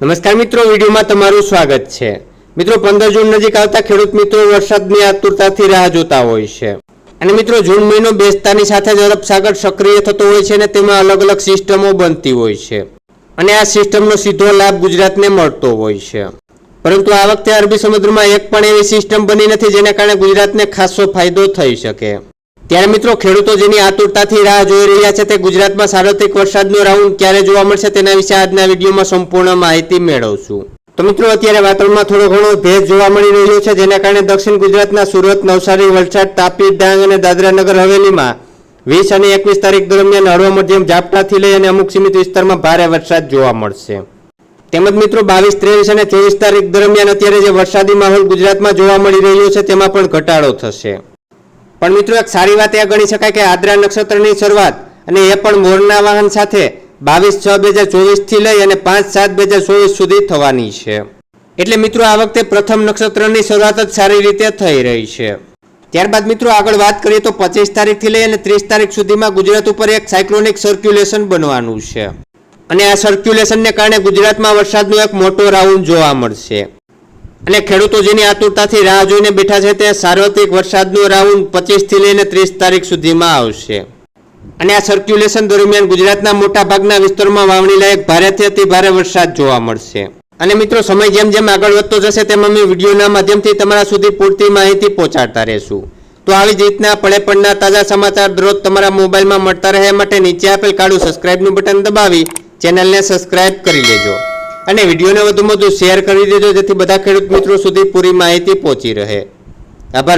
નમસ્કાર મિત્રો, વિડીયોમાં તમારું સ્વાગત છે. મિત્રો, પંદર જૂન નજીક આવતા ખેડૂત મિત્રો વરસાદની આતુરતાથી રાહ જોતા હોય છે. અને મિત્રો, જૂન મહિનો બેસતાની સાથે જ અરબ સાગર સક્રિય થતો હોય છે અને તેમાં અલગ અલગ સિસ્ટમો બનતી હોય છે. અને આ સિસ્ટમનો સીધો લાભ ગુજરાતને મળતો હોય છે. પરંતુ આ વખતે અરબી સમુદ્રમાં એક પણ એવી સિસ્ટમ બની નથી જેના કારણે ગુજરાતને ખાસો ફાયદો થઈ શકે. ત્યારે મિત્રો, ખેડૂતો જેની આતુરતાથી રાહ જોઈ રહ્યા છે તે ગુજરાતમાં સાર્વત્રિક વરસાદનો રાઉન્ડ ક્યારે જોવા મળશે તેના વિશે આજના વિડીયોમાં સંપૂર્ણ માહિતી મેળવશું. તો મિત્રો, અત્યારે વાતાવરણમાં થોડો ઘણો ભેજ જોવા મળી રહ્યો છે, જેના કારણે દક્ષિણ ગુજરાતના સુરત, નવસારી, વલસાડ, તાપી, ડાંગ અને દાદરા નગર હવેલીમાં વીસ અને એકવીસ તારીખ દરમિયાન હળવા મધ્યમ ઝાપટાથી લઈ અને અમુક સીમિત વિસ્તારમાં ભારે વરસાદ જોવા મળશે. તેમજ મિત્રો, બાવીસ, ત્રેવીસ અને ચોવીસ તારીખ દરમિયાન અત્યારે જે વરસાદી માહોલ ગુજરાતમાં જોવા મળી રહ્યો છે, તેમાં પણ ઘટાડો થશે. પણ મિત્રો, એક સારી વાત એ ગણી શકાય કે આદ્રા નક્ષત્રની શરૂઆત અને એ પણ મોરના વાહન સાથે બાવીસ છ બે હજાર ચોવીસથી લઈ અને પાંચ સાત બે હજાર ચોવીસ સુધી થવાની છે. એટલે મિત્રો, આ વખતે પ્રથમ નક્ષત્રની શરૂઆત જ સારી રીતે થઈ રહી છે. ત્યારબાદ મિત્રો, આગળ વાત કરીએ તો પચીસ તારીખથી લઈ અને ત્રીસ તારીખ સુધીમાં ગુજરાત ઉપર એક સાયક્લોનિક સર્ક્યુલેશન બનવાનું છે. અને આ સર્ક્યુલેશનને કારણે ગુજરાતમાં વરસાદનો એક મોટો રાઉન્ડ જોવા મળશે. અને ખેડૂતો જેની આતુરતાથી રાહ જોઈને બેઠા છે તે સાર્વત્રિક વરસાદનો રાઉન્ડ પચીસથી લઈને ત્રીસ તારીખ સુધીમાં આવશે. અને આ સર્ક્યુલેશન દરમિયાન ગુજરાતના મોટા ભાગના વિસ્તારોમાં વાવણી લાયક ભારેથી અતિ ભારે વરસાદ જોવા મળશે. અને મિત્રો, સમય જેમ જેમ આગળ વધતો જશે તેમ અમે વિડીયોના માધ્યમથી તમારા સુધી પૂરતી માહિતી પહોંચાડતા રહેશું. તો આવી જ રીતના પડે પડના તાજા સમાચાર દરરોજ તમારા મોબાઈલમાં મળતા રહે માટે નીચે આપેલ કાળું સબસ્ક્રાઇબનું બટન દબાવી ચેનલને સબસ્ક્રાઇબ કરી લેજો. અને વિડીયોને વધુમાં વધુ શેર કરી દેજો જેથી બધા ખેડૂત મિત્રો સુધી પૂરી માહિતી પહોંચી રહે. આભાર.